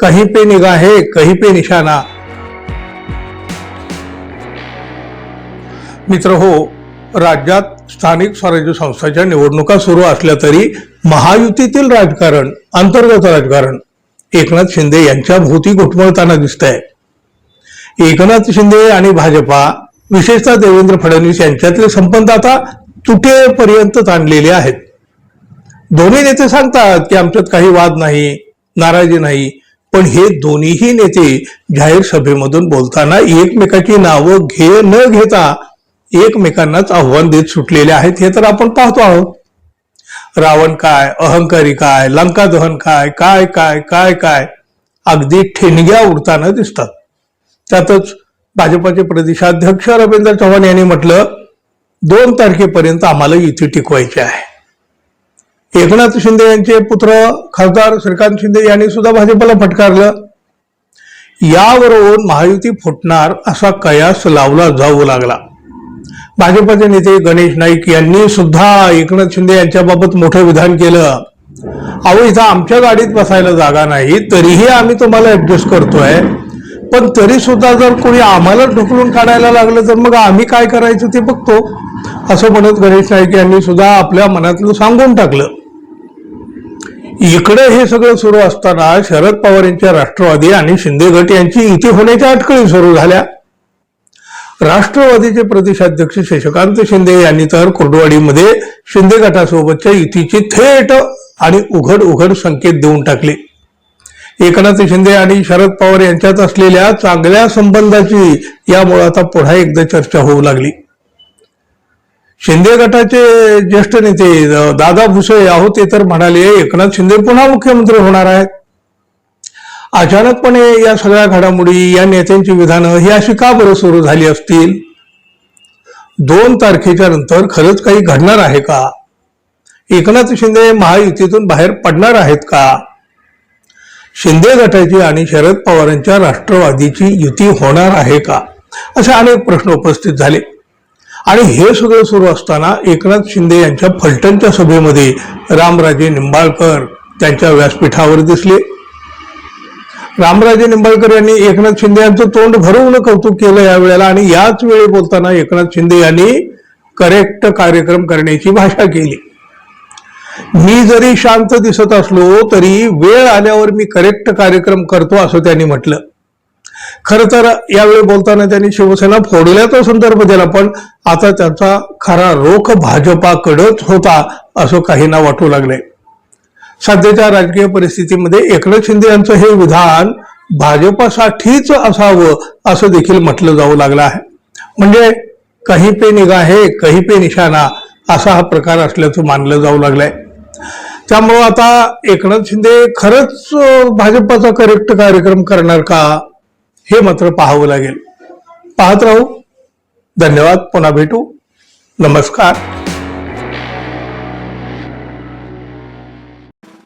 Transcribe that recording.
कहीं पे निगाहे कहीं पे निशाणा मित्र हो राज्यात स्थानिक स्वराज्य संस्थांच्या निवडणुका सुरू असल्या तरी महायुतीतील राजकारण अंतर्गत राजकारण एकनाथ शिंदे यांच्या भोवती घुटमळताना दिसत आहे एकनाथ शिंदे आणि भाजपा विशेषतः देवेंद्र फडणवीस यांच्यातले संबंध आता तुटेपर्यंत ताणलेले आहेत. दोन्ही नेते सांगतात की आमच्यात काही वाद नाही नाराजी नाही पण हे दोन्हीही नेते जाहीर सभेमधून बोलताना एकमेकाची नावं घे न घेता एकमेकांनाच आव्हान देत सुटलेले आहेत हे तर आपण पाहतो आहोत. रावण काय अहंकारी काय लंका दहन काय काय काय काय काय अगदी ठेणग्या उडताना दिसतात. त्यातच भाजपाचे प्रदेशाध्यक्ष रवींद्र चव्हाण यांनी म्हटलं दोन तारखेपर्यंत आम्हाला युती टिकवायची आहे. एकनाथ शिंदे यांचे पुत्र खासदार श्रीकांत शिंदे यांनी सुद्धा भाजपला फटकारलं. यावरून महायुती फुटणार असा कयास लावला जाऊ लागला. भाजपचे नेते गणेश नाईक यांनी सुद्धा एकनाथ शिंदे यांच्याबाबत मोठं विधान केलं. अहो इथं आमच्या गाडीत बसायला जागा नाही तरीही आम्ही तुम्हाला ऍडजस्ट करतोय. पण तरी सुद्धा जर कोणी आम्हाला ढुकलून काढायला लागलं तर मग आम्ही काय करायचं ते बघतो. असं म्हणत गणेश नाईक यांनी सुद्धा आपल्या मनातलं सांगून टाकलं. इकडे हे सगळं सुरू असताना शरद पवार यांच्या राष्ट्रवादी आणि शिंदे गट यांची इथे होण्याच्या अटकळी सुरू झाल्या. राष्ट्रवादीचे प्रदेशाध्यक्ष शशिकांत शिंदे यांनी तर कुर्डवाडीमध्ये शिंदे गटासोबतच्या युतीची थेट आणि उघड उघड संकेत देऊन टाकले. एकनाथ शिंदे आणि शरद पवार यांच्यात असलेल्या चांगल्या संबंधाची यामुळे आता पुन्हा एकदा चर्चा होऊ लागली. शिंदे गटाचे ज्येष्ठ नेते दादा भुसे आहोत ते तर म्हणाले एकनाथ शिंदे पुन्हा मुख्यमंत्री होणार आहेत. अचानकपणे या सगळ्या घडामोडी या नेत्यांची विधानं ही अशी का बरं सुरू झाली असतील? दोन तारखेच्या नंतर खरंच काही घडणार आहे का? एकनाथ शिंदे महायुतीतून बाहेर पडणार आहेत का? शिंदे गटाची आणि शरद पवारांच्या राष्ट्रवादीची युती होणार आहे का? असे अनेक प्रश्न उपस्थित झाले. आणि हे सगळं सुरू असताना एकनाथ शिंदे यांच्या फलटणच्या सभेमध्ये रामराजे निंबाळकर त्यांच्या व्यासपीठावर दिसले. रामराजे निंबाळकर यांनी एकनाथ शिंदे यांचं तोंड भरवून कौतुक केलं यावेळेला आणि याच वेळी बोलताना एकनाथ शिंदे यांनी करेक्ट कार्यक्रम करण्याची भाषा केली. मी जरी शांत दिसत असलो तरी वेळ आल्यावर मी करेक्ट कार्यक्रम करतो असं त्यांनी म्हटलं. खरं तर यावेळी बोलताना त्यांनी शिवसेना फोडल्याचा संदर्भ दिला पण आता त्याचा खरा रोख भाजपाकडच होता असं काहींना वाटू लागले. सध्याच्या राजकीय परिस्थितीमध्ये एकनाथ शिंदे यांचं हे विधान भाजपासाठीच असावं असं देखील म्हटलं जाऊ लागलं आहे. म्हणजे काही पे निगाहे काही पे निशाणा असा हा प्रकार असल्याचं मानलं जाऊ लागलंय. त्यामुळं आता एकनाथ शिंदे खरंच भाजपाचा करेक्ट कार्यक्रम करणार का? हे मात्र पाहावं लागेल. पाहत राहू. धन्यवाद. पुन्हा भेटू. नमस्कार.